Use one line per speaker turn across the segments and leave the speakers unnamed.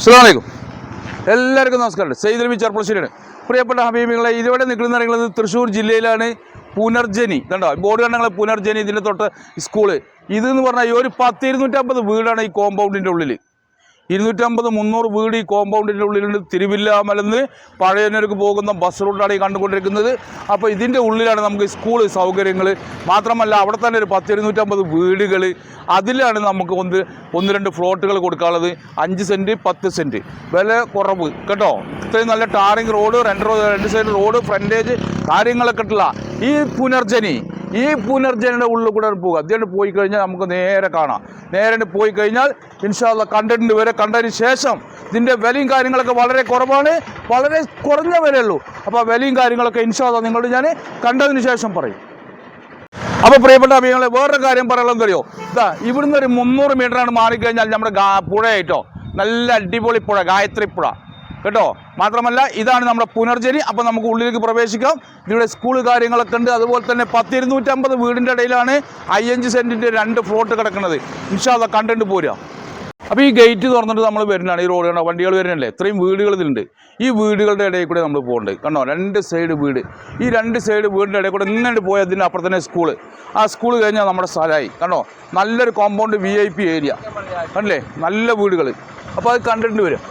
അസ്സലാമലൈക്കും. എല്ലാവർക്കും നമസ്കാരം സെയ്ദ് നബി ചെറുപ്പശ്ശേരിയാണ് പ്രിയപ്പെട്ട ഹബീബികളെ ഇതുവരെ നിൽക്കുന്ന പറയുന്നത് തൃശ്ശൂർ ജില്ലയിലാണ് പുനർജനി. കണ്ടോ? ബോർഡ് കണ്ടങ്ങളെ പുനർജനി ഇതിന്റെ തൊട്ട് സ്കൂൾ. ഇതെന്ന് പറഞ്ഞാൽ ഈ ഒരു പത്ത് ഇരുന്നൂറ്റമ്പത് വീടാണ് ഈ കോമ്പൗണ്ടിന്റെ ഉള്ളിൽ ഇരുന്നൂറ്റമ്പത് മുന്നൂറ് വീട് ഈ കോമ്പൗണ്ടിന്റെ ഉള്ളിലുണ്ട്. തിരുവില്ലാമലന്ന് പഴയനൂർക്ക് പോകുന്ന ബസ് റൂട്ടാണ് ഈ കണ്ടുകൊണ്ടിരിക്കുന്നത്. അപ്പോൾ ഇതിന്റെ ഉള്ളിലാണ് നമുക്ക് സ്കൂൾ സൗകര്യങ്ങൾ. മാത്രമല്ല അവിടെ തന്നെ ഒരു പത്ത് ഇരുന്നൂറ്റമ്പത് വീടുകൾ അതിലാണ് നമുക്ക് ഒന്ന് ഒന്ന് രണ്ട് ഫ്ലോട്ടുകൾ കൊടുക്കാനുള്ളത്. അഞ്ച് സെന്റ് പത്ത് സെന്റ് വില കുറവ് കേട്ടോ? ഇത്രയും നല്ല ടാറിങ് റോഡ് രണ്ട് രണ്ട് സൈഡ് റോഡ് ഫ്രണ്ടേജ് കാര്യങ്ങളൊക്കെ ഉള്ള ഈ പുനർജനി. ഈ പുനർജനയുടെ ഉള്ളിൽ കൂടെ പോകുക അദ്ദേഹം പോയി കഴിഞ്ഞാൽ നമുക്ക് നേരെ കാണാം. നേരെ പോയി കഴിഞ്ഞാൽ ഇൻഷാല്ല കണ്ടന്റ് വരെ കണ്ടതിന് ശേഷം ഇതിന്റെ വിലയും കാര്യങ്ങളൊക്കെ വളരെ കുറവാണ്. വളരെ കുറഞ്ഞ വിലയുള്ളൂ. അപ്പോൾ വിലയും കാര്യങ്ങളൊക്കെ ഇൻഷാല്ല നിങ്ങളോട് ഞാൻ കണ്ടതിന് ശേഷം പറയും. അപ്പോൾ പ്രിയപ്പെട്ട അഭിയങ്ങളെ വേറൊരു കാര്യം പറയാനുള്ളത് അറിയോ? ഇതാ ഇവിടുന്ന് ഒരു മുന്നൂറ് മീറ്ററാണ് മാറിക്കഴിഞ്ഞാൽ നമ്മുടെ പുഴയായിട്ടോ നല്ല അടിപൊളി പുഴ ഗായത്രി പുഴ. കേട്ടോ? മാത്രമല്ല ഇതാണ് നമ്മുടെ പുനർജനി. അപ്പോൾ നമുക്ക് ഉള്ളിലേക്ക് പ്രവേശിക്കാം. ഇതിവിടെ സ്കൂൾ കാര്യങ്ങളൊക്കെ ഉണ്ട്. അതുപോലെ തന്നെ പത്തിരുന്നൂറ്റമ്പത് വീടിന്റെ ഇടയിലാണ് അയ്യഞ്ച് സെന്റിന്റെ രണ്ട് ഫ്ലോട്ട് കിടക്കുന്നത്. ഇൻഷാല്ല കണ്ടിട്ട് പോരുക. അപ്പോൾ ഈ ഗേറ്റ് തുറന്നിട്ട് നമ്മൾ വരുന്നതാണ്. ഈ റോഡ് കണ്ടോ? വണ്ടികൾ വരുന്നില്ലേ ഇത്രയും വീടുകൾ ഇതിലുണ്ട്. ഈ വീടുകളുടെ ഇടയിൽ കൂടെ നമ്മൾ പോകുന്നുണ്ട് കണ്ടോ? രണ്ട് സൈഡ് വീട്. ഈ രണ്ട് സൈഡ് വീടിന്റെ ഇടയിൽ കൂടെ ഇങ്ങനെ പോയി അതിന്റെ അപ്പുറം തന്നെ സ്കൂൾ ആ സ്കൂൾ കഴിഞ്ഞാൽ നമ്മുടെ സ്ഥലമായി. കണ്ടോ? നല്ലൊരു compound V I P area കണ്ടില്ലേ? നല്ല വീടുകൾ അപ്പോൾ അത് കണ്ടിട്ട് വരും.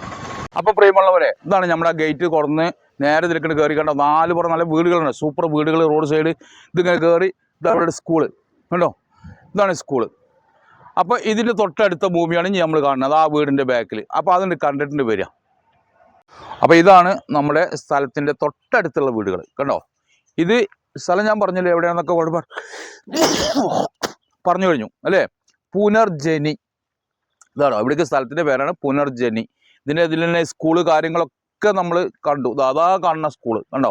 അപ്പോൾ പ്രിയമുള്ളവരെ ഇതാണ് നമ്മുടെ ഗേറ്റ് തുറന്ന് നേരെ തിരക്കിട്ട് കയറി കണ്ടോ? നാല് പുറം നല്ല വീടുകളുണ്ട്. സൂപ്പർ വീടുകൾ റോഡ് സൈഡ് ഇതിങ്ങനെ കയറി ഇതാണ് സ്കൂൾ കണ്ടോ? ഇതാണ് സ്കൂൾ അപ്പോൾ ഇതിന്റെ തൊട്ടടുത്ത ഭൂമിയാണ് ഇനി നമ്മൾ കാണുന്നത്. ആ വീടിന്റെ ബാക്കിൽ അപ്പോൾ അതിന് കണ്ടിട്ടുണ്ട് വരിക. അപ്പോൾ ഇതാണ് നമ്മുടെ സ്ഥലത്തിന്റെ തൊട്ടടുത്തുള്ള വീടുകൾ. കണ്ടോ? ഇത് സ്ഥലം ഞാൻ പറഞ്ഞില്ലേ എവിടെയാണെന്നൊക്കെ ഒരുപാട് പറഞ്ഞു കഴിഞ്ഞു. അല്ലേ? പുനർജനി. ഇതാണോ? ഇവിടേക്ക് സ്ഥലത്തിന്റെ പേരാണ് പുനർജനി. ഇതിന്റെ ഇതിൽ തന്നെ സ്കൂൾ കാര്യങ്ങളൊക്കെ നമ്മൾ കണ്ടു. അതാ കാണുന്ന സ്കൂൾ കണ്ടോ?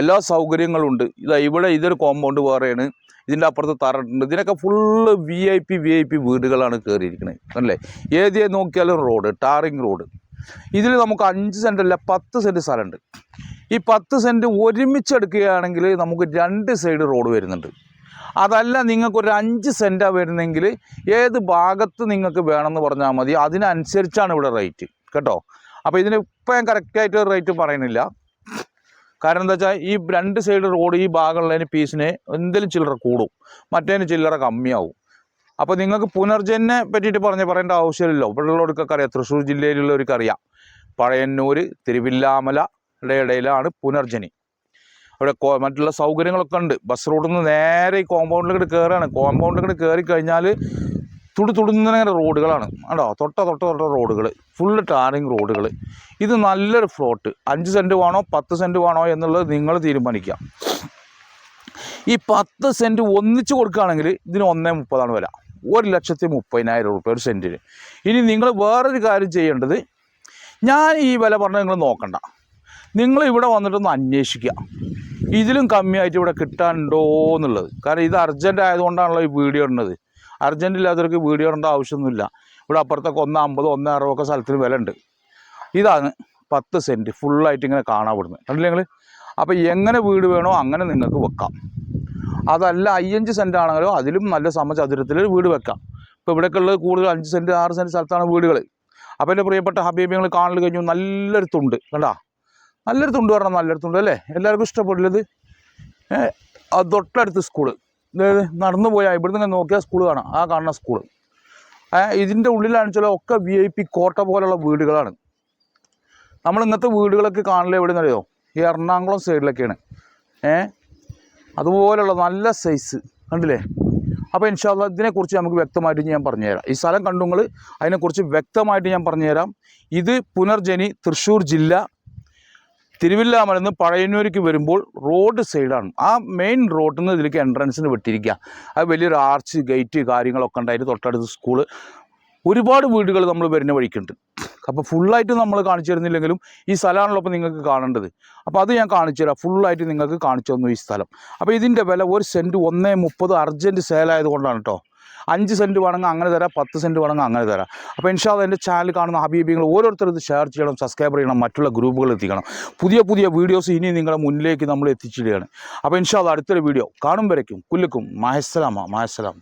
എല്ലാ സൗകര്യങ്ങളും ഉണ്ട്. ഇതാ ഇവിടെ ഇതൊരു കോമ്പൗണ്ട് വേറെയാണ്. ഇതിന്റെ അപ്പുറത്ത് തറട്ടുണ്ട് ഇതിനൊക്കെ full V I P V I P വീടുകളാണ് കയറിയിരിക്കുന്നത് അല്ലേ ഏത് നോക്കിയാലും റോഡ് ടാറിങ് റോഡ് ഇതിൽ നമുക്ക് അഞ്ച് സെന്റ് അല്ല പത്ത് സെന്റ് സ്ഥലമുണ്ട്. ഈ പത്ത് സെന്റ് ഒരുമിച്ച് എടുക്കുകയാണെങ്കിൽ നമുക്ക് രണ്ട് സൈഡ് റോഡ് വരുന്നുണ്ട്. അതല്ല നിങ്ങൾക്കൊരു അഞ്ച് സെന്റാണ് വരുന്നെങ്കിൽ ഏത് ഭാഗത്ത് നിങ്ങൾക്ക് വേണമെന്ന് പറഞ്ഞാൽ മതി. അതിനനുസരിച്ചാണ് ഇവിടെ റേറ്റ്. കേട്ടോ? അപ്പോൾ ഇതിന് ഇപ്പം ഞാൻ കറക്റ്റായിട്ട് റേറ്റ് പറയുന്നില്ല. കാരണം എന്താ വെച്ചാൽ ഈ രണ്ട് സൈഡ് റോഡ് ഈ ഭാഗമുള്ളതിന് പീസിന് എന്തെങ്കിലും ചില്ലറ കൂടും. മറ്റേതിന് ചില്ലറ കമ്മിയാവും. അപ്പോൾ നിങ്ങൾക്ക് പുനർജനെ പറ്റിയിട്ട് പറഞ്ഞ് പറയേണ്ട ആവശ്യമില്ലല്ലോ. ഇവിടെയുള്ളവർക്കൊക്കെ അറിയാം. തൃശ്ശൂർ ജില്ലയിലുള്ളവർക്ക് അറിയാം പഴയന്നൂർ തിരുവില്ലാമലയുടെ ഇടയിലാണ് പുനർജനി. അവിടെ മറ്റുള്ള സൗകര്യങ്ങളൊക്കെ ഉണ്ട്. ബസ് റോഡിൽ നിന്ന് നേരെ ഈ കോമ്പൗണ്ടിലേക്ക് കയറുകയാണ് കോമ്പൗണ്ടിലേക്ക് കയറി കഴിഞ്ഞാൽ തുടി തുടുന്ന റോഡുകളാണ്. കണ്ടോ? തൊട്ട തൊട്ട തൊട്ട റോഡുകൾ ഫുള്ള് ടാറിങ് റോഡുകൾ ഇത് നല്ലൊരു ഫ്ലോട്ട് അഞ്ച് സെന്റ് വേണോ പത്ത് സെന്റ് വേണോ എന്നുള്ളത് നിങ്ങൾ തീരുമാനിക്കാം ഈ പത്ത് സെന്റ് ഒന്നിച്ച് കൊടുക്കുകയാണെങ്കിൽ ഇതിന് ഒന്നേ മുപ്പതാണ് വില. ഒരു ലക്ഷത്തി മുപ്പതിനായിരം റുപ്യ ഒരു സെന്റിന് ഇനി നിങ്ങൾ വേറൊരു കാര്യം ചെയ്യേണ്ടത് ഞാൻ ഈ വില പറഞ്ഞാൽ നിങ്ങൾ നോക്കണ്ട. നിങ്ങൾ ഇവിടെ വന്നിട്ടൊന്ന് അന്വേഷിക്കുക. ഇതിലും കമ്മിയായിട്ട് ഇവിടെ കിട്ടാനുണ്ടോ എന്നുള്ളത്. കാരണം ഇത് അർജന്റ് ആയതുകൊണ്ടാണല്ലോ ഈ വീഡിയോ ഇടുന്നത്. അർജന്റ് ഇല്ലാത്തവർക്ക് വീഡിയോ ഇടേണ്ട ആവശ്യമൊന്നുമില്ല. ഇവിടെ അപ്പുറത്തൊക്കെ ഒന്ന് അമ്പത് ഒന്ന് അറുപതൊക്കെ സ്ഥലത്തിന് വില ഉണ്ട് ഇതാണ് പത്ത് സെന്റ് ഫുള്ളായിട്ട് ഇങ്ങനെ കാണാൻ വിടുന്നത് കണ്ടില്ലേ നിങ്ങൾ അപ്പോൾ എങ്ങനെ വീട് വേണോ അങ്ങനെ നിങ്ങൾക്ക് വെക്കാം. അതല്ല അയ്യഞ്ച് സെന്റ് ആണെങ്കിലോ അതിലും നല്ല സമചതുരത്തിൽ വീട് വെക്കാം. ഇപ്പോൾ ഇവിടെയൊക്കെ ഉള്ളത് കൂടുതൽ അഞ്ച് സെന്റ് ആറ് സെന്റ് സ്ഥലത്താണ് വീടുകൾ അപ്പോൾ എന്റെ പ്രിയപ്പെട്ട ഹബീബിങ്ങൾ കാണൽ കഴിഞ്ഞു. നല്ലൊരു തുണ്ട്. കണ്ടാ? നല്ലൊരു തുണ്ട് പറഞ്ഞാൽ നല്ലൊരു തുണ്ട് അല്ലേ? എല്ലാവർക്കും ഇഷ്ടപ്പെടില്ലത് തൊട്ടടുത്ത് സ്കൂൾ അതായത് നടന്നു പോയാൽ ഇവിടുന്ന് നിന്ന് നോക്കിയാൽ സ്കൂൾ കാണാം. ആ കാണുന്ന സ്കൂൾ ഇതിന്റെ ഉള്ളിലാണെന്ന് വെച്ചാൽ ഒക്കെ വി ഐ പി കോട്ട പോലുള്ള വീടുകളാണ്. നമ്മൾ ഇന്നത്തെ വീടുകളൊക്കെ കാണില്ല എവിടെ നിന്നറിയോ ഈ എറണാകുളം സൈഡിലൊക്കെയാണ് ഏ അതുപോലുള്ള നല്ല സൈസ് കണ്ടില്ലേ? അപ്പോൾ ഇൻഷാല്ല ഇതിനെക്കുറിച്ച് നമുക്ക് വ്യക്തമായിട്ട് ഞാൻ പറഞ്ഞുതരാം. ഈ സ്ഥലം കണ്ടു നിങ്ങൾ അതിനെക്കുറിച്ച് വ്യക്തമായിട്ട് ഞാൻ പറഞ്ഞുതരാം. ഇത് പുനർജനി തൃശ്ശൂർ ജില്ല തിരുവില്ലാമല നിന്ന് വരുമ്പോൾ റോഡ് സൈഡാണ് ആ മെയിൻ റോഡിൽ നിന്ന് ഇതിലേക്ക് എൻട്രൻസിന് വിട്ടിരിക്കുക അത് വലിയൊരു ആർച്ച് ഗേറ്റ് കാര്യങ്ങളൊക്കെ ഉണ്ടായിട്ട് തൊട്ടടുത്ത് സ്കൂൾ ഒരുപാട് വീടുകൾ നമ്മൾ വരുന്ന വഴിക്കുണ്ട്. അപ്പോൾ ഫുള്ളായിട്ട് നമ്മൾ കാണിച്ചു തരുന്നില്ലെങ്കിലും ഈ സ്ഥലമാണല്ലോ അപ്പോൾ നിങ്ങൾക്ക് കാണേണ്ടത്. അപ്പോൾ അത് ഞാൻ കാണിച്ചു തരാം. ഫുള്ളായിട്ട് നിങ്ങൾക്ക് കാണിച്ചു തന്നു ഈ സ്ഥലം. അപ്പോൾ ഇതിന്റെ വില ഒരു സെന്റ് ഒന്നേ മുപ്പത് അർജന്റ് സെയിലായത് കൊണ്ടാണ് കേട്ടോ അഞ്ച് സെന്റ് വേണമെങ്കിൽ അങ്ങനെ തരാം പത്ത് സെന്റ് വേണമെങ്കിൽ അങ്ങനെ തരാം. അപ്പോൾ ഇൻഷാദ് എന്റെ ചാനൽ കാണുന്ന ഹബീബിങ്ങൾ ഓരോരുത്തർ ഇത് ഷെയർ ചെയ്യണം സബ്സ്ക്രൈബ് ചെയ്യണം മറ്റുള്ള ഗ്രൂപ്പുകൾ എത്തിക്കണം. പുതിയ പുതിയ വീഡിയോസ് ഇനി നിങ്ങളുടെ മുന്നിലേക്ക് നമ്മൾ എത്തിച്ചിടുകയാണ് അപ്പോൾ ഇൻഷാദ് അടുത്തൊരു വീഡിയോ കാണും വരയ്ക്കും. കുല്ലുക്കും. മഹസ്സലാമ മഹസ്സലാമ